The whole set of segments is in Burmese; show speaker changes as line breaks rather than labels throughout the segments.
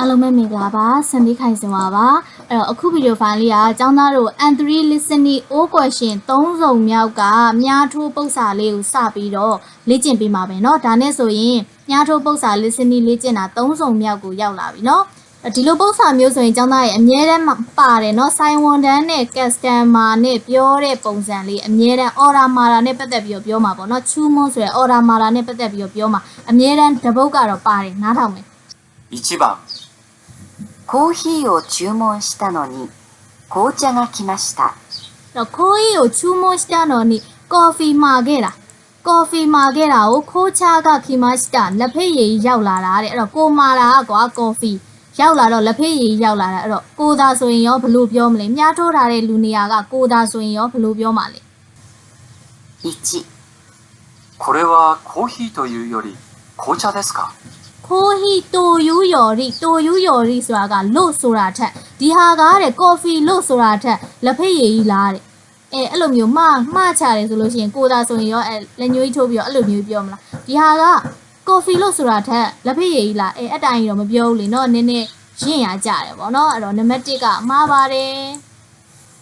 အားလုံးပဲမင်္ဂလာပါစန္ဒီခိုင်စင်ပါပါအဲ့တော့အခုဗီဒီယိုဖိုင်လေးကကျောင်းသားတို့ N3 listening all question ၃စုံမြောက်ကမြားထိုးပု္ပ္ပစာလေးကိုစပြီးတော့လေ့ကျင့်ပေးမှာပဲเนาะဒါနဲ့ဆိုရင်မြားထိုးပု္ပ္ပစာ listening လေ့ကျင့်တာ၃စုံမြောက်ကိုရောက်လာပြီเนาะဒီလိုပု္ပ္ပစာမျိုးဆိုရင်ကျောင်းသားရဲ့အမြဲတမ်းပါတယ်เนาะဆိုင်ဝန်တန်းနဲ့ customer နဲ့ပြောတဲ့ပုံစံလေးအမြဲတမ်း order mara နဲ့ပတ်သက်ပြီးတော့ပြောမှာပေါ့เนาะချူးမွန်းဆိုရယ် order mara နဲ့ပတ်သက်ပြီးတော့ပြောမှာအမြဲတမ်းတပုတ်ကတော့ပါတယ်နားထောင်မယ်
1番
コーヒーを注文したのに紅茶が来ました。
တော့ခိုးကြီးကိုချူးမွန်းしたのにကော်ဖီမှာခဲ့တာကော်ဖီမှာခဲ့တာကိုခိုးချကခီမစတာလက်ဖေးရည်ရောက်လာတာတဲ့အဲ့တော့ကိုမာတာကွာကော်ဖီရောက်လာတော့လက်ဖေးရည်ရောက်လာတာအဲ့တော့ကိုသာဆိုရင်ရောဘယ်လို့ပြောမလဲမြားထိုးထားတဲ့လူနေရာကကိုသာဆိုရင်ရောဘယ်လို့ပြောမှာလဲ
1、
これはコーヒーというより紅茶ですか
ဟိုဟီတိုယူယော်ရီတိုယူယော်ရီဆိုတာကလို့ဆိုတာထက်ဒီဟာကတဲ့ကော်ဖီလို့ဆိုတာထက်လက်ဖက်ရည်ကြီးလားတဲ့အဲအဲ့လိုမျိုးမှမှချတယ်ဆိုလို့ရှိရင်ကိုသာဆိုရင်ရောအဲလက်ညှိုးကြီးထိုးပြီးတော့အဲ့လိုမျိုးပြောမလားဒီဟာကကော်ဖီလို့ဆိုတာထက်လက်ဖက်ရည်ကြီးလားအဲအတိုင်းတော့မပြောဘူးလေနော်နည်းနည်းရင့်ရကြတယ်ပေါ့နော်အဲ့တော့နံပါတ်1ကမှားပါတယ်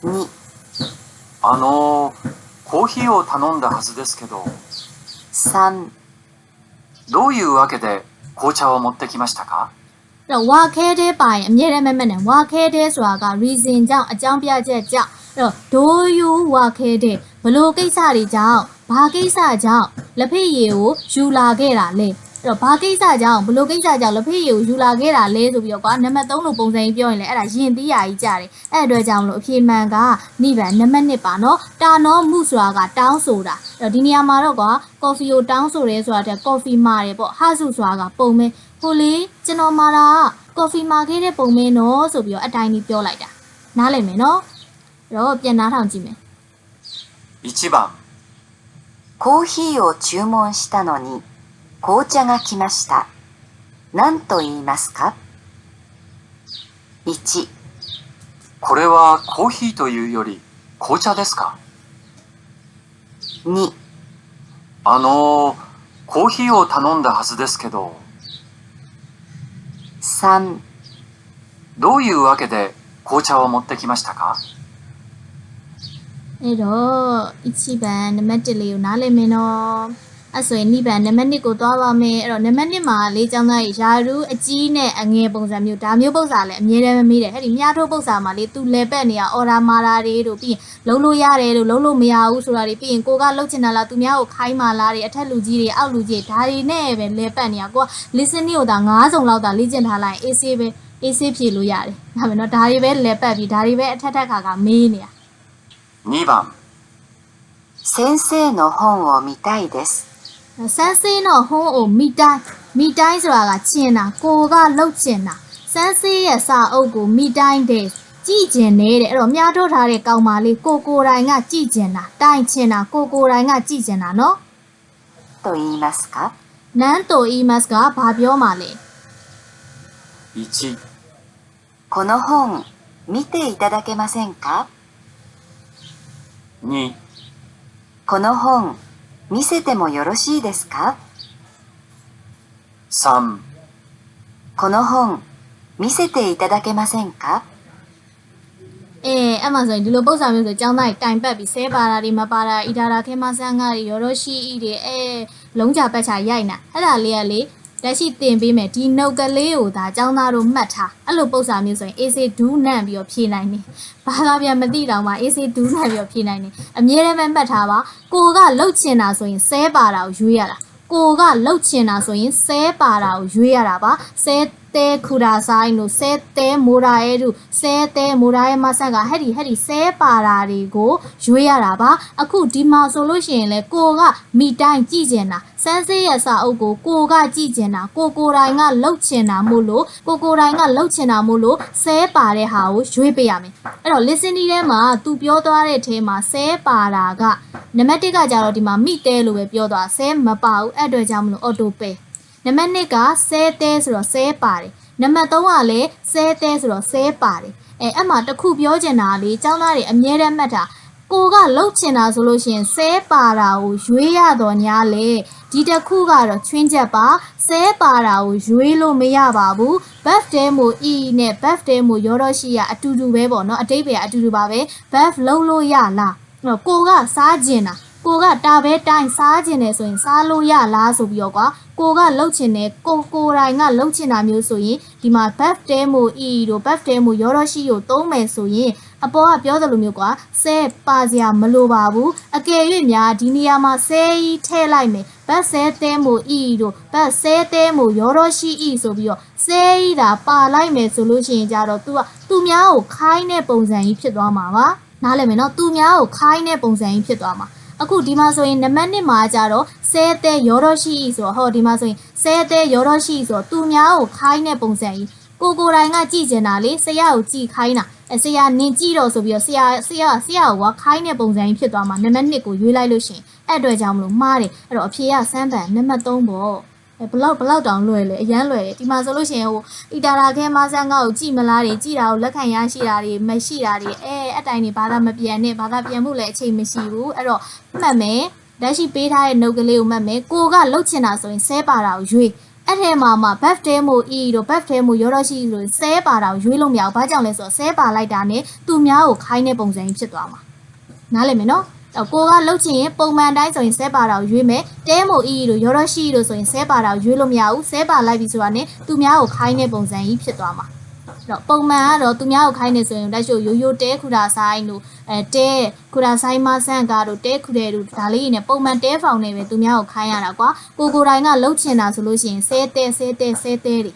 2
あのコーヒーを頼んだはずですけど
3
どういうわけで紅茶を持ってきましたか
အဲ့တော့ဝါခဲတဲ့ပိုင်အမြဲတမ်းမမနဲ့ဝါခဲတဲ့ဆိုတာက reason ကြောင့်အကြောင်းပြချက်ကြောင့်အဲ့တော့ do you ဝါခဲတဲ့ဘလို့ကိစ္စတွေကြောင့်ဘာကိစ္စကြောင့်လက်ဖေးရည်ကိုယူလာခဲ့တာလဲ အဲ့တော့ဘာကိစ္စကြောင့်ဘလို့ကိစ္စကြောင့်လက်ဖေးရည်ကိုယူလာခဲ့တာလဲဆိုပြီးတော့ကွာနံပါတ်3လို့ပုံစံကြီးပြောရင်လည်းအဲ့ဒါယင်သီးရာကြီးကြတယ်အဲ့အတွက်ကြောင့်မလို့အဖြေမှန်ကနိဗ္ဗာန်နံပါတ်1ပါနော်တာနောမှုဆိုတာကတောင်းဆိုတာအဲ့တော့ဒီနေရာမှာတော့ကွာကော်ဖီကိုတောင်းဆိုရဲဆိုတာတဲ့ကော်ဖီမာတယ်ပေါ့ဟာစုဆိုတာကပုံမဲဟိုလေကျွန်တော်မာတာကော်ဖီမာခဲ့တဲ့ပုံမဲနော်ဆိုပြီးတော့အတိုင်းကြီးပြောလိုက်တာနားလည်မယ်နော်အဲ့တော့ပြန်နားထောင်ကြည့်မယ်
1番
コーヒーを注文したのに 紅茶が来ました。何と言いますか ?1
これはコーヒーというより紅茶ですか
?2
あのコーヒーを頼んだはずですけど
3
どういうわけで紅茶を持ってきましたか？
えど、一番メッチリウナレメノ。 အဲ့ဆိုရင်2番နံပါတ်2ကိုသွားပါမယ်အဲ့တော့နံပါတ်2မှာလေးချောင်းသားရာရူးအကြီးနဲ့အငယ်ပုံစံမျိုးဒါမျိုးပုံစံလည်းအမြဲတမ်းမမေးတယ်ဟဲ့ဒီမြားထိုးပုံစံမှာလေးသူလဲပက်နေရအော်ဒါမာတာတွေတို့ပြီးရင်လုံးလို့ရတယ်လို့လုံးလို့မရဘူးဆိုတာတွေပြီးရင်ကိုကလှုပ်ချင်တာလားသူများကိုခိုင်းမာလားတွေအထက်လူကြီးတွေအောက်လူကြီးတွေဒါတွေနဲ့ပဲလဲပက်နေရကိုက listening ကိုဒါ9စုံလောက်ဒါလေ့ကျင့်ထားလိုက်ရင် AC ပဲ AC ဖြေလို့ရတယ်ဒါပဲနော်ဒါတွေပဲလဲပက်ပြီးဒါတွေပဲအထက်ထက်ခါကမေးနေရ
2番
先生の本を見たいです。
ဆန်းစင်းတော့ဟွန်းအိုမိတိုင်းမိတိုင်းဆိုတာကကျင်တာကိုကလှုပ်ကျင်တာဆန်းစင်းရဲ့စာအုပ်ကိုမိတိုင်းတဲ့ကြည်ကျင်နေတဲ့အဲ့တော့မြားထုတ်ထားတဲ့ကောင်မလေးကိုကိုတိုင်ကကြည်ကျင်တာတိုင်ချင်တာကိုကိုတိုင်ကကြည်ကျင်တာနော်
と言いますか
နန်းတိုအီမတ်ကဘာပြောမှလဲ
1
この本見ていただけませんか
2
この本 見せてもよろしいですか
3
この本見せていただけませんか
အဲအဲ့မှာဆိုရင်ဒီလိုပုံစံမျိုးဆိုကျောင်းသားကြီးတိုင်ပတ်ပြီးဆဲပါတာတွေမပါတာအီဒါရာခဲမဆန်းကားတွေရောရိုရှိအီတွေအဲလုံးချပတ်ချရိုက်နာအဲ့ဒါလေးကလေ လက်ရှိတင်ပေးမယ်ဒီနှုတ်ကလေးကိုဒါကျောင်းသားတို့မှတ်ထားအဲ့လိုပုံစံမျိုးဆိုရင် AC ဒူးနန့်ပြီးတော့ဖြေနိုင်တယ်ဘာသာပြန်မသိတော့မှ AC ဒူးနန့်ပြီးတော့ဖြေနိုင်တယ်အမြဲတမ်းပဲမှတ်ထားပါကိုကလှုပ်ချင်တာဆိုရင်ဆဲပါတာကိုရွေးရတာကိုကလှုပ်ချင်တာဆိုရင်ဆဲပါတာကိုရွေးရတာပါဆဲတဲခူရာဆိုင်တို့ဆဲတဲမိုရာရဲတို့ဆဲတဲမိုရာရဲမဆက်ကဟဲ့ဒီဟဲ့ဒီဆဲပါတာတွေကိုရွေးရတာပါအခုဒီမှာဆိုလို့ရှိရင်လေကိုကမိတိုင်းကြည့်ကျင်တာစန်းစေးရဲ့စာအုပ်ကိုကိုကကြည့်ကျင်တာကိုကိုတိုင်းကလှုပ်ချင်တာမို့လို့ကိုကိုတိုင်းကလှုပ်ချင်တာမို့လို့ဆဲပါတဲ့ဟာကိုရွေးပေးရမယ်အဲ့တော့ listening ထဲမှာသူပြောသွားတဲ့ထဲမှာဆဲပါတာကနံပါတ်1ကကြတော့ဒီမှာမိတဲလို့ပဲပြောသွားဆဲမပါဘူးအဲ့အတွက်ကြောင့်မလို့ auto pay နံပါတ်2ကဆဲတဲဆိုတော့ဆဲပါတယ်နံပါတ်3ကလည်းဆဲတဲဆိုတော့ဆဲပါတယ်အဲအဲ့မှာတစ်ခုပြောချင်တာကလေចောင်းသားတွေအမြဲတမ်းမှတ်တာကိုကလှုပ်ချင်တာဆိုလို့ရှိရင်ဆဲပါတာကိုရွေးရတော့ညာလေဒီတစ်ခုကတော့ချွင်းချက်ပါဆဲပါတာကိုရွေးလို့မရပါဘူး buff တဲမို e နဲ့ buff တဲမိုရောတော့ရှိရအတူတူပဲပေါ့နော်အတိတ်ပဲအတူတူပါပဲ buff လုံးလို့ရလားအဲ့တော့ကိုကစားကျင်တာ ကိုကတာပဲတိုင်းစားကျင်တယ်ဆိုရင်စားလို့ရလားဆိုပြီးတော့ကွာကိုကလှုပ်ချင်တယ်ကိုကိုယ်တိုင်ကလှုပ်ချင်တာမျိုးဆိုရင်ဒီမှာ buff တဲမို e တို့ buff တဲမိုရောတော့ရှိကိုသုံးမယ်ဆိုရင်အပေါ်ကပြောသလိုမျိုးကွာဆဲပါစရာမလိုပါဘူးအကယ်၍များဒီနေရာမှာဆဲကြီးထည့်လိုက်မယ်ဘတ်ဆဲသဲမိုဤတို့ဘတ်ဆဲသဲမိုရောတော့ရှိဤဆိုပြီးတော့ဆဲကြီးတာပါလိုက်မယ်ဆိုလို့ရှိရင်ကြတော့ तू ကသူများကိုခိုင်းတဲ့ပုံစံကြီးဖြစ်သွားမှာပါနားလည်မယ်နော်သူများကိုခိုင်းတဲ့ပုံစံကြီးဖြစ်သွားမှာ အခုဒီမှာဆိုရင်နံပါတ်1မှာကြတော့ဆဲသဲရောတော့ရှိဤဆိုတော့ဟောဒီမှာဆိုရင်ဆဲသဲရောတော့ရှိဆိုတော့သူများကိုခိုင်းတဲ့ပုံစံကြီးကိုကိုယ်တိုင်ကကြည့်ကျင်တာလေဆရာကိုကြည့်ခိုင်းတာအဲဆရာနင်ကြည့်တော့ဆိုပြီးတော့ဆရာဆရာဆရာကခိုင်းတဲ့ပုံစံကြီးဖြစ်သွားမှာနံပါတ်1ကိုရွေးလိုက်လို့ရှရင်အဲ့အတွက်ကြောင့်မလို့မှားတယ်အဲ့တော့အဖြေကစမ်းပန်နံပါတ်3ပေါ့အဲ ဘလောက်ဘလောက်တောင်လွယ်လဲအရန်လွယ်တယ်ဒီမှာဆိုလို့ရှိရင်ဟိုအီတာရာခဲမဆန်းကောက်ကိုကြည့်မလားတွေကြည့်တာကိုလက်ခံရရှိတာတွေမရှိတာတွေအဲအတိုင်တွေဘာသာမပြန်နဲ့ဘာသာပြန်မှုလည်းအချိန်မရှိဘူးအဲ့တော့မှတ်မယ်လက်ရှိပေးထားတဲ့ note ကလေးကိုမှတ်မယ်ကိုကလှုပ်ချင်တာဆိုရင်ဆဲပါတာကိုရွေးအဲ့ထဲမှာမှ buff တဲမို e တို့ buff တဲမိုရောတော့ရှိလို့ဆဲပါတာကိုရွေးလို့မရဘူး။ဘာကြောင့်လဲဆိုတော့ဆဲပါလိုက်တာနဲ့သူများကိုခိုင်းတဲ့ပုံစံကြီးဖြစ်သွားမှာ။နားလည်မယ်နော်။အဲ့ ကိုကလှုပ်ချင်ရင်ပုံမှန်တိုင်းဆိုရင်ဆဲပါတာကိုရွေးမယ်။တဲမို e တို့ရောတော့ရှိတို့ဆိုရင်ဆဲပါတာကိုရွေးလို့မရဘူး။ဆဲပါလိုက်ပြီဆိုတာနဲ့သူများကိုခိုင်းတဲ့ပုံစံကြီးဖြစ်သွားမှာ။အဲ့တော့ပုံမှန်ကတော့သူများကိုခိုင်းနေဆိုရင်လက်ရှိရိုးရိုးတဲခူတာဆိုင်တို့အဲတဲခူတာဆိုင်မဆန့်ကားတို့တဲခူတဲ့တို့ဒါလေးတွေနဲ့ပုံမှန်တဲဖောင်နေပဲသူများကိုခိုင်းရတာကွာကိုကိုတိုင်းကလှုပ်ချင်တာဆိုလို့ရှိရင်ဆဲတဲဆဲတဲဆဲတဲတွေ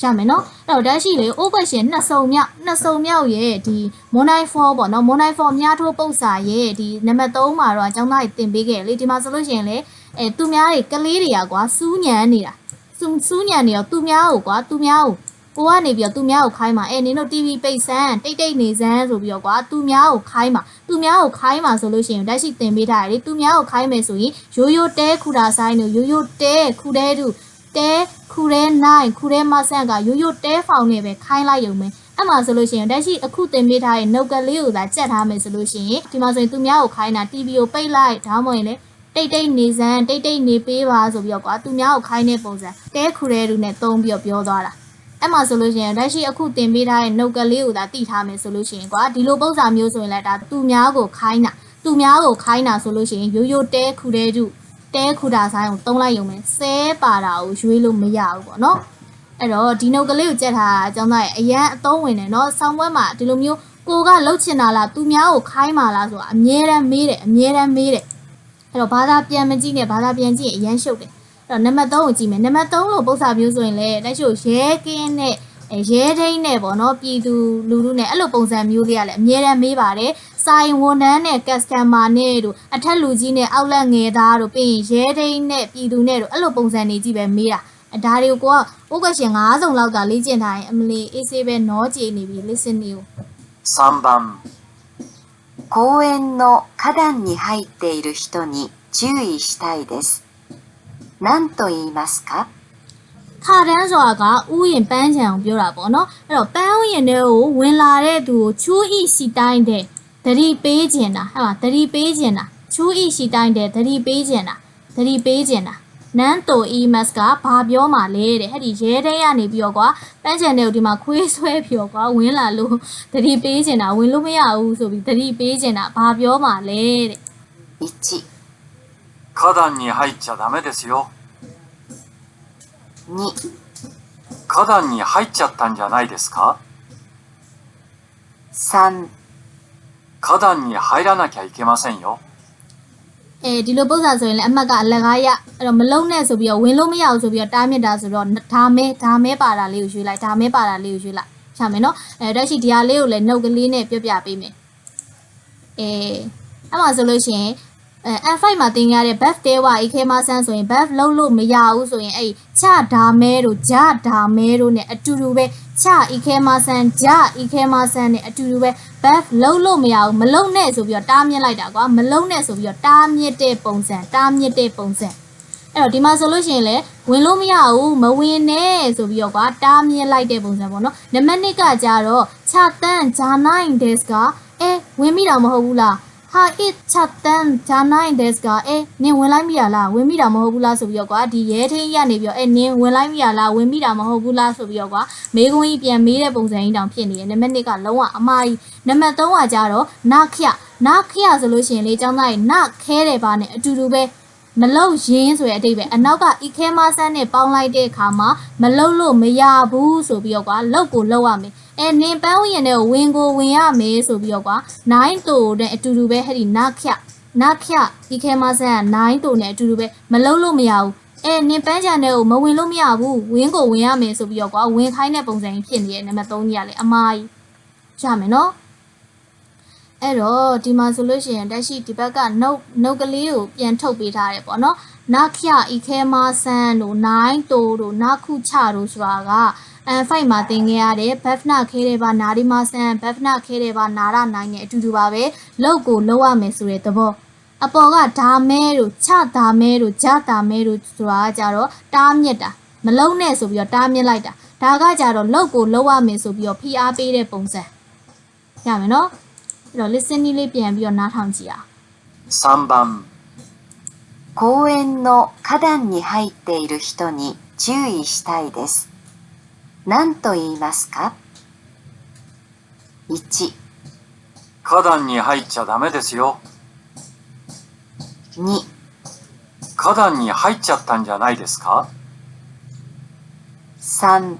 ရမယ်နော်အဲ့တော့ဒါရှိလေ over ရှင်နှစ်စုံမြောက်နှစ်စုံမြောက်ရဲ့ဒီ monai 4ပေါ့နော် monai 4အများထိုးပုတ်စာရဲ့ဒီနံပါတ်3မှာတော့အကြောင်းသားကြီးတင်ပေးခဲ့လေဒီမှာဆိုလို့ရှိရင်လေအဲသူများတွေကလေးတွေကကွာစူးညံနေတာစူးစူးညံနေတော့သူများကိုကွာသူများကိုကိုကနေပြီးတော့သူများကိုခိုင်းမှာအဲနင်တို့ TV ပိတ်ဆန်းတိတ်တိတ်နေစမ်းဆိုပြီးတော့ကွာသူများကိုခိုင်းမှာသူများကိုခိုင်းမှာဆိုလို့ရှိရင်ဓာတ်ရှိတင်ပေးထားတယ်လေသူများကိုခိုင်းမယ်ဆိုရင်ရိုးရိုးတဲခူတာဆိုင်တို့ရိုးရိုးတဲခူတဲတူတဲ ခူတဲနိုင်ခူတဲမဆန့်ကရိုးရိုးတဲဖောင်နဲ့ပဲခိုင်းလိုက်ရုံပဲအဲ့မှာဆိုလို့ရှိရင်ဓာတ်ရှိအခုတင်ပေးထားတဲ့နှုတ်ကလေးကိုသာကြက်ထားမယ်ဆိုလို့ရှိရင်ဒီမှာဆိုရင်သူများကိုခိုင်းတာ TV ကိုပိတ်လိုက်ဒါမှမဟုတ်ရင်လေတိတ်တိတ်နေစမ်းတိတ်တိတ်နေပေးပါဆိုပြီးတော့ကွာသူများကိုခိုင်းတဲ့ပုံစံတဲခူတဲတူနဲ့သုံးပြီးတော့ပြောသွားတာအဲ့မှာဆိုလို့ရှိရင်လက်ရှိအခုတင်ပေးထားတဲ့နှုတ်ကလေးကိုသာတိထားမယ်ဆိုလို့ရှိရင်ကွာဒီလိုပုံစံမျိုးဆိုရင်လည်းဒါသူများကိုခိုင်းတာသူများကိုခိုင်းတာဆိုလို့ရှိရင်ရိုးရိုးတဲခူတဲတု တဲခူတာဆိုင်ကိုတုံးလိုက်ရုံပဲဆဲပါတာကိုရွေးလို့မရဘူးပေါ့နော်အဲ့တော့ဒီနှုတ်ကလေးကိုကြက်ထားတာအကြောင်းသားရဲ့အရန်အသုံးဝင်တယ်နော်ဆောင်းပွဲမှာဒီလိုမျိုးကိုကလှုပ်ချင်တာလားသူများကိုခိုင်းပါလားဆိုတာအမြဲတမ်းမေးတယ်အမြဲတမ်းမေးတယ်အဲ့တော့ဘာသာပြန်မကြည့်နဲ့ဘာသာပြန်ကြည့်ရင်အရန်ရှုပ်တယ်အဲ့တော့နံပါတ်3ကိုကြည့်မယ်နံပါတ်3လို့ပုံစံမျိုးဆိုရင်လည်းလက်ရှိရဲကင်းနဲ့အဲ ရဲထိန်းနဲ့ပေါ့နော်ပြည်သူလူလူနဲ့အဲ့လိုပုံစံမျိုးလေးကလည်းအများတန်းမေးပါတယ်ဆိုင်ဝန်ထမ်းနဲ့ customer နဲ့တို့အထက်လူကြီးနဲ့အောက်လက်ငယ်သားတို့ပြီးရင်ရဲထိန်းနဲ့ပြည်သူနဲ့တို့အဲ့လိုပုံစံတွေကြည့်ပဲမေးတာအဲဒါတွေကိုကိုက question 9စုံလောက်ကလေ့ကျင့်ထားရင်အမလီအေးဆေးပဲနောကြည်နေပြီ listening ကို
3番
公園の花壇に入っている人に注意したいです。何と言いますか
ခါတန်းဆိုတာကဥယျင်ပန်းချံကိုပြောတာပေါ့နော်အဲ့တော့ပန်းဥယျင်တွေကိုဝင်လာတဲ့သူကိုချူးဤစီတိုင်းတဲ့သတိပေးခြင်းတာဟုတ်လားသတိပေးခြင်းတာချူးဤစီတိုင်းတဲ့သတိပေးခြင်းတာသတိပေးခြင်းတာနန်တိုအီမတ်ကဘာပြောမှလဲတဲ့ဟဲ့ဒီရဲတဲကနေပြီးတော့ကွာပန်းချံတွေကိုဒီမှာခွေးဆွဲပြီးတော့ကွာဝင်လာလို့သတိပေးခြင်းတာဝင်လို့မရဘူးဆိုပြီးသတိပေးခြင်းတာဘာပြောမှလဲတဲ့
1、
花壇に入っちゃダメですよ
2、
花壇に入っちゃったんじゃないですか
3、
花壇に入らなきゃいけませんよ
အဲဒီလိုပုံစံဆိုရင်လည်းအမှတ်ကအလကားရအဲ့တော့မလုံးနဲ့ဆိုပြီးတော့ဝင်လို့မရဘူးဆိုပြီးတော့တားမြစ်တာဆိုတော့ဒါမဲဒါမဲပါတာလေးကိုရွှေ့လိုက်ဒါမဲပါတာလေးကိုရွှေ့လိုက်ချမယ်နော်အဲတက်ရှိဒီဟာလေးကိုလည်းနှုတ်ကလေးနဲ့ပြပြပေးမယ်အဲအဲ့မှာဆိုလို့ရှိရင် အဲ F5 မှာသင်ရတဲ့ buff တဲဝါ AK မဆန်းဆိုရင် buff လုံးလို့မရဘူးဆိုရင်အဲ့ချဒါမဲတို့ဂျဒါမဲတို့ ਨੇ အတူတူပဲချ AK မဆန်းဂျ AK မဆန်း ਨੇ အတူတူပဲ buff လုံးလို့မရဘူးမလုံးနဲ့ဆိုပြီးတော့တားမြစ်လိုက်တာကွာမလုံးနဲ့ဆိုပြီးတော့တားမြစ်တဲ့ပုံစံတားမြစ်တဲ့ပုံစံအဲ့တော့ဒီမှာဆိုလို့ရှိရင်လေဝင်လို့မရဘူးမဝင်နဲ့ဆိုပြီးတော့ကွာတားမြစ်လိုက်တဲ့ပုံစံပေါ့နော်နံပါတ်1ကကြတော့ချတန်းဂျာနိုင်ဒက်စ်ကအဲဝင်မိတာမဟုတ်ဘူးလား ဟာအစ်ချက်တန်ဂျာနိုင်ဒက်စ်ကအဲနင်ဝင်လိုက်မိရလားဝင်မိတာမဟုတ်ဘူးလားဆိုပြီးတော့ကွာဒီရဲထင်းကြီးကနေပြီးတော့အဲနင်ဝင်လိုက်မိရလားဝင်မိတာမဟုတ်ဘူးလားဆိုပြီးတော့ကွာမေကွန်းကြီးပြန်မေးတဲ့ပုံစံကြီးတောင်ဖြစ်နေတယ်နံပါတ်1ကလုံးဝအမားကြီးနံပါတ်3ကကြတော့နာခရနာခရဆိုလို့ရှိရင်လေចောင်းသားကြီးနခဲတယ်ပါနဲ့အတူတူပဲမလုံရင်းဆိုတဲ့အတိတ်ပဲအနောက်ကဤခဲမဆန်းနဲ့ပေါင်းလိုက်တဲ့အခါမှာမလုံလို့မရဘူးဆိုပြီးတော့ကွာလောက်ကိုလောက်ရမယ် အဲနင်ပန်းဝင်ရတဲ့ဝင်ကိုဝင်ရမယ်ဆိုပြီးတော့ကွာ9တိုနဲ့အတူတူပဲဟဲ့ဒီနာခရနာခရဤခဲမဆန်းက9တိုနဲ့အတူတူပဲမလုံလို့မရဘူးအဲနင်ပန်းချန်တဲ့ကိုမဝင်လို့မရဘူးဝင်းကိုဝင်ရမယ်ဆိုပြီးတော့ကွာဝင်ခိုင်းတဲ့ပုံစံကြီးဖြစ်နေရဲ့နံပါတ်3ကြီးကလေအမားကြီးရမယ်နော်အဲ့တော့ဒီမှာဆိုလို့ရှိရင်တက်ရှိဒီဘက်ကနှုတ်နှုတ်ကလေးကိုပြန်ထုတ်ပေးထားတယ်ပေါ့နော် နခရဤခဲမဆန်တို့နိုင်တိုတို့နခုချတို့ဆိုတာကအန်ဖိုက်မှာသင်ခဲ့ရတယ်ဘက်ဖနာခဲတယ်ပါနာဒီမဆန်ဘက်ဖနာခဲတယ်ပါနာရနိုင်နဲ့အတူတူပါပဲလောက်ကိုလောက်ရမယ်ဆိုတဲ့သဘောအပေါ်ကဓာမဲတို့ချဓာမဲတို့ဂျတာမဲတို့ဆိုတာကကြတော့တားမြစ်တာမလုံးနဲ့ဆိုပြီးတော့တားမြစ်လိုက်တာဒါကကြတော့လောက်ကိုလောက်ရမယ်ဆိုပြီးတော့ဖိအားပေးတဲ့ပုံစံရမယ်နော်အဲ့တော့ listening လေးပြန်ပြီးတော့နားထောင်ကြည့်အောင်
3番
公園の花壇に入っている人に注意したいです。何と言いますか ?1
花壇に入っちゃダメですよ。
2
花壇に入っちゃったんじゃないですか
？3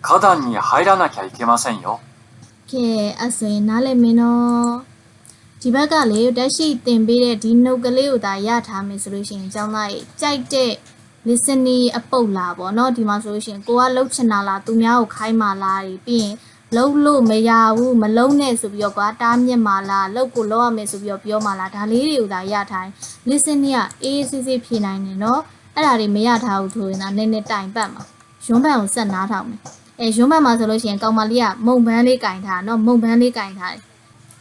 花壇に入らなきゃいけませんよ。
Que hace n a m e n o ဒီဘက်ကလေတက်ရှိတင်ပေးတဲ့ဒီနှုတ်ကလေးကိုဒါရထားမယ်ဆိုလို့ရှိရင်ကျောင်းသားကြီးကြိုက်တဲ့ listening အပုတ်လာပေါ့နော်ဒီမှာဆိုလို့ရှိရင်ကိုကလှုပ်ချင်တာလားသူများကိုခိုင်းမှလားဒီပြီးရင်လှုပ်လို့မရဘူးမလုံးနဲ့ဆိုပြီးတော့ကွာတားမြစ်မှလားလှုပ်ကိုလောက်ရမယ်ဆိုပြီးတော့ပြောမှလားဒါလေးတွေကိုဒါရထားရင် listening ကအေးအေးဆေးဆေးဖြေနိုင်တယ်နော်အဲ့ဒါတွေမရထားဘူးဆိုရင်ဒါနည်းနည်းတိုင်ပတ်မှာရွံးပန်ကိုဆက်နားထောင်မယ်အဲရုံးဘက်မှာဆိုလို့ရှိရင်ကောင်မလေးကမုံပန်းလေးကင်ထားနော်မုံပန်းလေးကင်ထားတယ်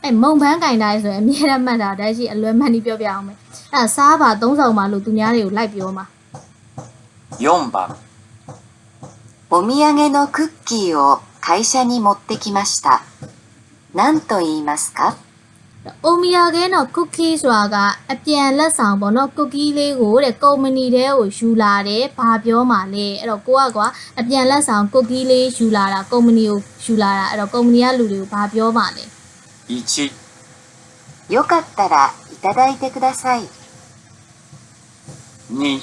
အဲမုံပန်းကင်ထားရဆိုရင်အမြဲတမ်းမှတ်တာတည်းရှိအလွယ်မှန်ပြီးပြောပြအောင်မယ်အဲဒါစားပါသုံးဆောင်ပါလို့သူများတွေကိုလိုက်ပြောမှာ
4番
お土産のクッキーを会社に持ってきました。何と言いますか
အိုမီယာကဲတော့ cookie ဆိုတာကအပြန်လက်ဆောင်ပေါ့နော် cookie လေးကိုတဲ့ကုမ္ပဏီတဲကိုယူလာတယ်ဘာပြောမှလဲအဲ့တော့ကိုကကွာအပြန်လက်ဆောင် cookie လေးယူလာတာကုမ္ပဏီကိုယူလာတာအဲ့တော့ကုမ္ပဏီကလူတွေကိုဘာပြောမှလဲ
1、
よかったらいただいてください。
2、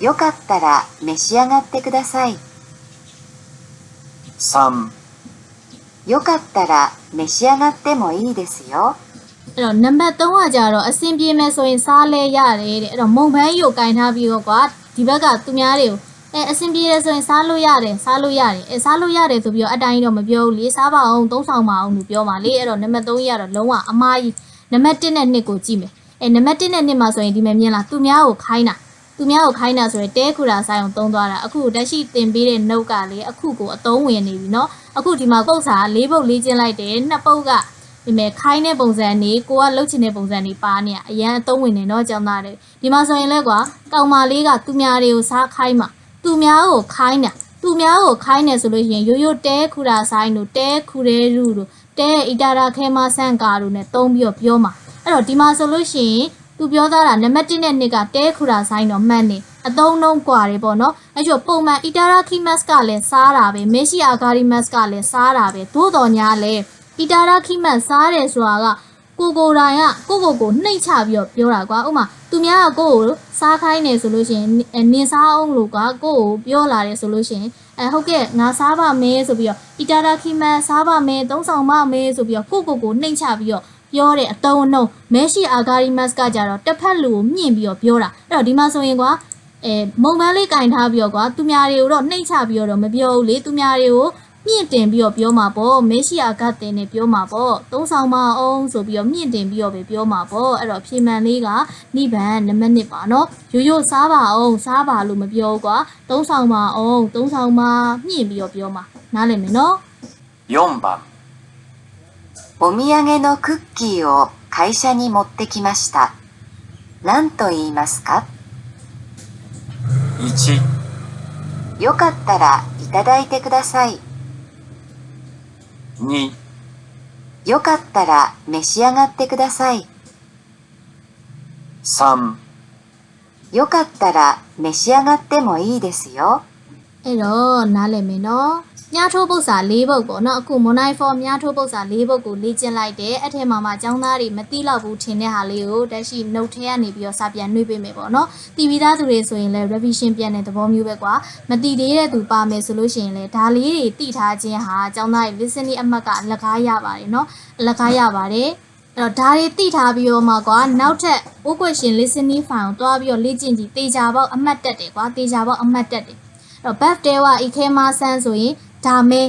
よかったら召し上がってください。
3、
よかったら召し上がってもいいですよ。
အဲ့တော့နံပါတ်3ကကြတော့အဆင်ပြေမယ်ဆိုရင်စားလဲရတယ်တဲ့အဲ့တော့မုံပန်းကြီးကိုကင်ထားပြီးတော့ကွာဒီဘက်ကသူများတွေကို အဲအဆင်ပြေတယ်ဆိုရင်စားလို့ရတယ်စားလို့ရတယ်အဲစားလို့ရတယ်ဆိုပြီးတော့အတိုင်းတော့မပြောဘူးလေစားပါအောင်သုံးဆောင်ပါအောင်လို့ပြောပါလေအဲ့တော့နံပါတ်3ကြီးကတော့လုံးဝအမားကြီးနံပါတ်1နဲ့2ကိုကြည့်မယ်အဲနံပါတ်1နဲ့2မှာဆိုရင်ဒီမှာမြင်လားသူများကိုခိုင်းတာသူများကိုခိုင်းတာဆိုရင်တဲခူတာဆိုင်အောင်သုံးသွားတာအခုတက်ရှိတင်ပေးတဲ့နှုတ်ကလေအခုကိုအသုံးဝင်နေပြီเนาะအခုဒီမှာပုတ်စာ၄ပုတ်လေးကျင်းလိုက်တယ်နှစ်ပုတ်က ဒီမဲ့ခိုင်းတဲ့ပုံစံနေကိုကလှုပ်ချင်တဲ့ပုံစံနေပါနေရအရန်အသုံးဝင်နေတော့ကျောင်းသားတွေဒီမှာဆိုရင်လဲကွာကောင်မလေးကသူများတွေကိုစားခိုင်းမှာ သူများကိုခိုင်းတာသူများကိုခိုင်းနေဆိုလို့ရှိရင်ရိုးရိုးတဲခူတာဆိုင်တို့တဲခူရဲရူတို့တဲအီတာရာခဲမဆန့်ကာတို့ ਨੇ သုံးပြီးတော့ပြောမှာအဲ့တော့ဒီမှာဆိုလို့ရှိရင်သူပြောသားတာနံပါတ်1နဲ့2ကတဲခူတာဆိုင်တော့မှတ်နေအသုံးနှုံးกว่าတယ်ပေါ့နော်အဲ့ကျပုံမှန်အီတာရာခီမတ်ကလည်းစားတာပဲမေရှိအာဂါရီမတ်ကလည်းစားတာပဲသို့တော်ညာလဲ အီတာရာခိမတ်စားတယ်ဆိုတာက ကိုကိုတိုင်ကကိုကိုကိုနှိတ်ချပြီးတော့ပြောတာကွာဥမာသူများကကိုကိုစားခိုင်းနေဆိုလို့ရှိရင်အဲနင်စားအောင်လို့ကကိုကိုပြောလာတယ်ဆိုလို့ရှိရင်အဲဟုတ်ကဲ့ငါစားပါမယ်ဆိုပြီးတော့အီတာရာခိမတ်စားပါမယ်သုံးဆောင်ပါမယ်ဆိုပြီးတော့ကိုကိုကိုနှိတ်ချပြီးတော့ပြောတဲ့အတုံးအနှုံမဲရှိအာဂါရီမတ်ကကြတော့တစ်ဖက်လူကိုမြင့်ပြီးတော့ပြောတာအဲ့တော့ဒီမှာဆိုရင်ကွာအဲမုံပန်းလေးကင်ထားပြီးတော့ကွာသူများတွေကိုတော့နှိတ်ချပြီးတော့မပြောဘူးလေသူများတွေကို မြင့်တင်ပြီးတော့ပြောမှာပေါ့မေရှိယာကတင်နဲ့ပြောမှာပေါ့သုံးဆောင်မအောင်ဆိုပြီးတော့မြင့်တင်ပြီးတော့ပဲပြောမှာပေါ့အဲ့တော့ဖြေမှန်လေးကနိဗ္ဗာန်နံပါတ်1ပါနော်ရိုးရိုးစားပါအောင်စားပါလို့မပြောဘူးကွာသုံးဆောင်မအောင်သုံးဆောင်မမြင့်ပြီးတော့ပြောမှာနားလည်မယ်နော်
4番
お土産のクッキーを会社に持ってきました。何と言いますか
1、
よかったらいただいてください。
2、
よかったら召し上がってください。
3
よかったら召し上がってもいいですよ。
အဲ့တော့နားလည်မယ်နော်မြားထိုးပု္ပ္ပစာ၄ပုဒ်ပေါ့နော်အခု monai for မြားထိုးပု္ပ္ပစာ၄ပုဒ်ကိုလေ့ကျင့်လိုက်တယ်အဲ့ထဲမှာမှចောင်းသားတွေမသိတော့ဘူးထင်တဲ့ဟာလေးကိုတက်ရှိ note ထဲကနေပြီးတော့စာပြန်နှွေးပေးမယ်ပေါ့နော်တီဗီသားသူတွေဆိုရင်လည်း revision ပြန်တဲ့သဘောမျိုးပဲကွာမတိသေးတဲ့သူပါမယ်ဆိုလို့ရှိရင်လည်းဒါလေးတွေတိထားခြင်းဟာចောင်းသားတွေ listening အမှတ်ကအလကားရပါတယ်နော်အလကားရပါတယ်အဲ့တော့ဒါတွေတိထားပြီးတော့မှကွာနောက်ထပ် O question listening file ကိုတွားပြီးတော့လေ့ကျင့်ကြည့်တေချာပေါက်အမှတ်တက်တယ်ကွာတေချာပေါက်အမှတ်တက်တယ်အဲ့ တော့ buff တဲဝဤခဲမဆန်းဆိုရင်ဒါမဲ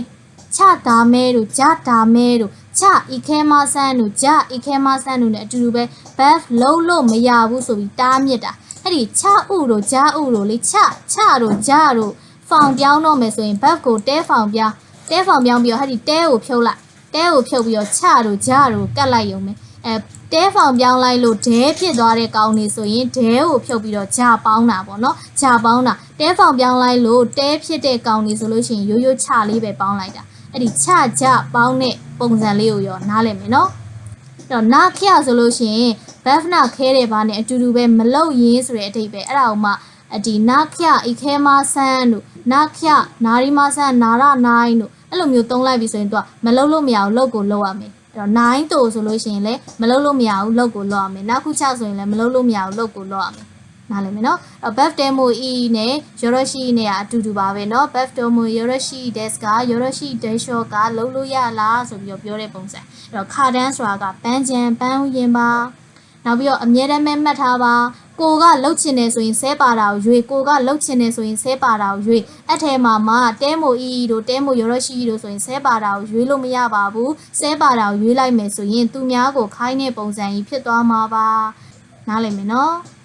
ချဒါမဲတို့ဂျဒါမဲတို့ချဤခဲမဆန်းတို့ဂျဤခဲမဆန်းတို့ ਨੇ အတူတူပဲ buff လုံးလို့မရဘူးဆိုပြီးတားမြစ်တာအဲ့ဒီချဥတို့ဂျဥတို့လေချချတို့ဂျတို့ဖောင်ပြောင်းတော့မယ်ဆိုရင် buff ကိုတဲဖောင်ပြောင်းတဲဖောင်ပြောင်းပြီးတော့အဲ့ဒီတဲကိုဖြုတ်လိုက်တဲကိုဖြုတ်ပြီးတော့ချတို့ဂျတို့ကတ်လိုက်ရုံပဲအဲ တဲဖောင်ပြောင်းလိုက်လို့ဒဲဖြစ်သွားတဲ့ကောင်းနေဆိုရင်ဒဲကိုဖြုတ်ပြီးတော့ဂျပေါင်းတာပေါ့နော်ဂျပေါင်းတာတဲဖောင်ပြောင်းလိုက်လို့တဲဖြစ်တဲ့ကောင်းနေဆိုလို့ရှိရင်ရိုးရိုးချလေးပဲပေါင်းလိုက်တာအဲ့ဒီချဂျပေါင်းတဲ့ပုံစံလေးကိုရောနားလည်မယ်နော်အဲ့တော့နာခရဆိုလို့ရှိရင်ဘက်ဖနာခဲတဲ့ဘာနဲ့အတူတူပဲမလုတ်ရင်းဆိုတဲ့အဓိပ္ပာယ်အဲ့ဒါကိုမှအဒီနာခရဤခဲမဆန်းတို့နာခရနာရီမဆန်းနာရနိုင်တို့အဲ့လိုမျိုးသုံးလိုက်ပြီဆိုရင်တော့မလုတ်လို့မရဘူးလုတ်ကိုလုတ်ရမယ်အဲ့ တော့9တိုဆိုလို့ရှိရင်လည်းမလုပ်လို့မရဘူးလုပ်ကိုလောက်ရမယ်နောက်ခုချဆိုရင်လည်းမလုပ်လို့မရဘူးလုပ်ကိုလောက်ရမယ်နားလည်မယ်နော်အဲ bev demo e နဲ့ yoroshi နဲ့အတူတူပါပဲနော် bev demo yoroshi desk က yoroshi desho ကလုံးလို့ရလားဆိုပြီးတော့ပြောတဲ့ပုံစံအဲတော့ခါတန်းဆိုတာကပန်းချံပန်းဥယင်ပါနောက်ပြီးတော့အမြဲတမ်းမှတ်ထားပါ ကိုကလှုပ်ချင်တယ်ဆိုရင်ဆဲပါတာကိုရွေကိုကလှုပ်ချင်တယ်ဆိုရင်ဆဲပါတာကိုရွေအဲ့ထဲမှာမှတဲမိုအီတို့တဲမို yoroshi တို့ဆိုရင်ဆဲပါတာကိုရွေလို့မရပါဘူးဆဲပါတာကိုရွေလိုက်မယ်ဆိုရင်သူများကိုခိုင်းတဲ့ပုံစံကြီးဖြစ်သွားမှာပါနားလည်မယ်နော်